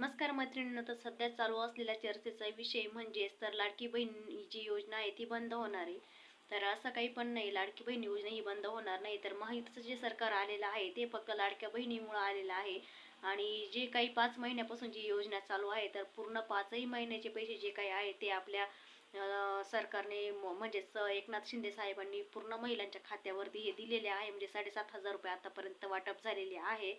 नमस्कार मैत्रिणींनो तर सध्या चालू असलेल्या चर्चेचा विषय म्हणजेच तर लाडकी बहीण ही जी योजना आहे ती बंद होणार आहे. तर असं काही पण नाही लाडकी बहीण योजना ही बंद होणार नाही. तर महायुतीचं जे सरकार आलेलं आहे ते फक्त लाडक्या बहिणीमुळं आलेलं आहे. आणि जे काही पाच महिन्यापासून जी योजना चालू आहे तर पूर्ण पाचही महिन्याचे पैसे जे काही आहे ते आपल्या सरकारने म- म्हणजेच एकनाथ शिंदे साहेबांनी पूर्ण महिलांच्या खात्यावरती हे दिलेले आहे. म्हणजे साडेसात हजार रुपये आतापर्यंत वाटप झालेले आहे.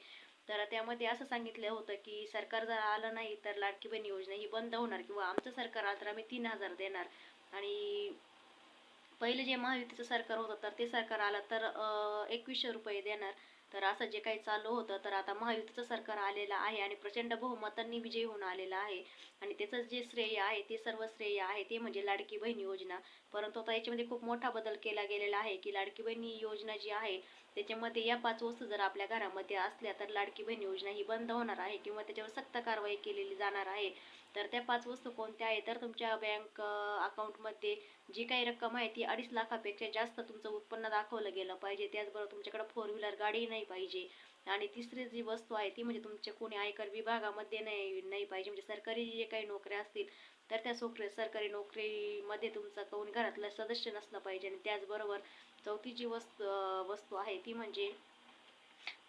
तर त्यामध्ये असं सांगितलं होतं की सरकार जर आलं नाही तर लाडकी बहीण योजना ही बंद होणार किंवा आमचं सरकार आलं तर आम्ही तीन हजार देणार. आणि पहिलं जे महायुतीचं सरकार होतं तर ते सरकार आलं तर अं, एकवीसशे रुपये देणार. तर असं जे काही चालू होतं तर आता महायुतीचं सरकार आलेलं आहे आणि प्रचंड बहुमतांनी विजयी होऊन आलेला आहे. आणि त्याचं जे श्रेय आहे ते सर्व श्रेय आहे ते म्हणजे लाडकी बहीण योजना. परंतु आता याच्यामध्ये खूप मोठा बदल केला गेलेला आहे की लाडकी बहीण ही योजना जी आहे त्याच्यामध्ये या पाच वस्तू जर आपल्या घरामध्ये असल्या तर लाडकी बहीण योजना ही बंद होणार आहे किंवा त्याच्यावर सक्त कारवाई केलेली जाणार आहे. तर त्या पाच वस्तू कोणत्या आहे तर तुमच्या बँक अकाउंटमध्ये जी काही रक्कम आहे ती अडीच लाखापेक्षा जास्त तुमचं उत्पन्न दाखवलं गेलं पाहिजे. त्याचबरोबर तुमच्याकडे फोर व्हीलर गाडी नाही पाहिजे. आणि तिसरी जी वस्तू आहे ती म्हणजे तुमच्या कोणी आयकर विभागामध्ये नाही नाही पाहिजे. म्हणजे सरकारी जे काही नोकऱ्या असतील तर त्या सोकरी सरकारी नोकरीमध्ये तुमचा कोण घरातलं सदस्य नसला पाहिजे. आणि त्याचबरोबर चौथी जी वस्तू वस्तू आहे ती म्हणजे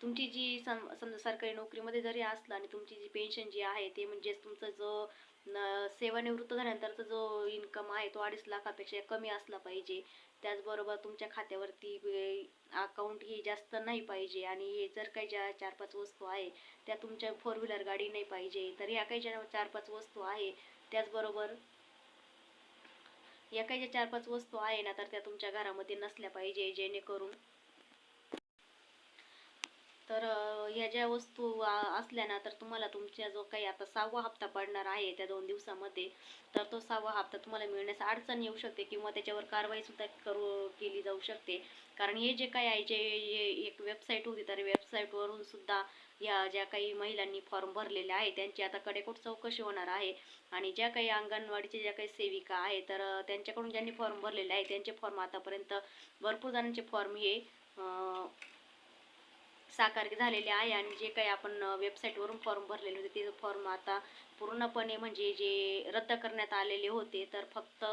तुमची जी सम समजा सरकारी नोकरीमध्ये जरी असलं आणि तुमची जी पेन्शन जी आहे ते म्हणजेच तुमचं जो न सेवानिवृत्त झाल्यानंतरचा जो इन्कम आहे तो अडीच लाखापेक्षा कमी असला पाहिजे. त्याचबरोबर तुमच्या खात्यावरती अकाउंट ही जास्त नाही पाहिजे आणि हे जर काही ज्या चार पाच वस्तू आहे त्या तुमच्या फोर व्हीलर गाडी नाही पाहिजे तर ह्या काही ज्या चार पाच वस्तू आहे त्याचबरोबर या काही ज्या चार पाच वस्तू आहे ना तर त्या तुमच्या घरामध्ये नसल्या पाहिजे जेणेकरून तर ह्या ज्या वस्तू आ- असल्या ना तर तुम्हाला तुमच्या जो काही आता सहावा हप्ता पडणार आहे त्या दोन दिवसामध्ये तर तो सहावा हप्ता तुम्हाला मिळण्यास अडचण येऊ शकते किंवा त्याच्यावर कारवाईसुद्धा करू केली जाऊ शकते. कारण हे जे काही आहे जे हे एक वेबसाईट होती तर वेबसाईटवरून सुद्धा या ज्या काही महिलांनी फॉर्म भरलेले आहे त्यांची आता कडेकोट चौकशी होणार आहे. आणि ज्या काही अंगणवाडीच्या ज्या काही सेविका आहे तर त्यांच्याकडून ज्यांनी फॉर्म भरलेले आहे त्यांचे फॉर्म आतापर्यंत भरपूर जणांचे फॉर्म हे साकार झालेले आहे आणि जे काही आपण वेबसाईटवरून फॉर्म भरलेले होते ते फॉर्म आता पूर्णपणे म्हणजे जे रद्द करण्यात आलेले होते तर फक्त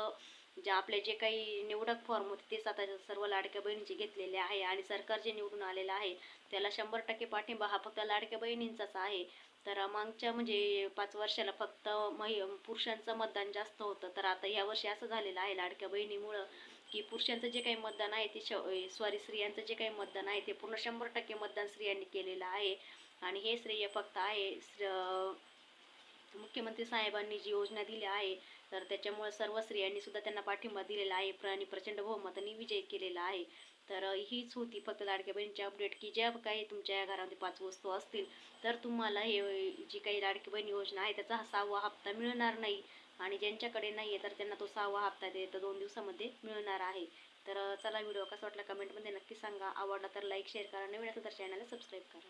जे आपले जे काही निवडक फॉर्म होते तेच आता सर्व लाडक्या बहिणींचे घेतलेले आहे आणि सरकार जे निवडून आलेलं आहे त्याला शंभर टक्के पाठिंबा हा फक्त लाडक्या बहिणींचाच आहे. तर मागच्या म्हणजे पाच वर्षाला फक्त महि पुरुषांचं मतदान जास्त होतं तर आता यावर्षी असं झालेलं आहे लाडक्या बहिणीमुळं. की पुरुषांचं जे काही मतदान आहे ते सॉरी स्त्रियांचं जे काही मतदान आहे ते पूर्ण शंभर टक्के मतदान स्त्रियांनी केलेलं आहे. आणि हे श्रेय फक्त आहे मुख्यमंत्री साहेबांनी जी योजना दिली आहे तर त्याच्यामुळे सर्व स्त्रियांनी सुद्धा त्यांना पाठिंबा दिलेला आहे. प्र- आणि प्रचंड बहुमताने विजय केलेला आहे. तर हीच होती फक्त लाडक्या बहिणीची अपडेट की ज्या काही तुमच्या घरामध्ये पाच वस्तू असतील तर तुम्हाला हे जी काही लाडकी बहीण योजना आहे त्याचा हा सहावा हप्ता मिळणार नाही. आणि ज्यांच्याकडे नाही आहे तर त्यांना तो सहावा हप्ता ते तर दोन दिवसामध्ये मिळणार आहे. तर चला व्हिडिओ कसा वाटला कमेंटमध्ये नक्की सांगा. आवडला तर लाईक शेअर करा. नवीन असेल तर चॅनलला सबस्क्राईब करा.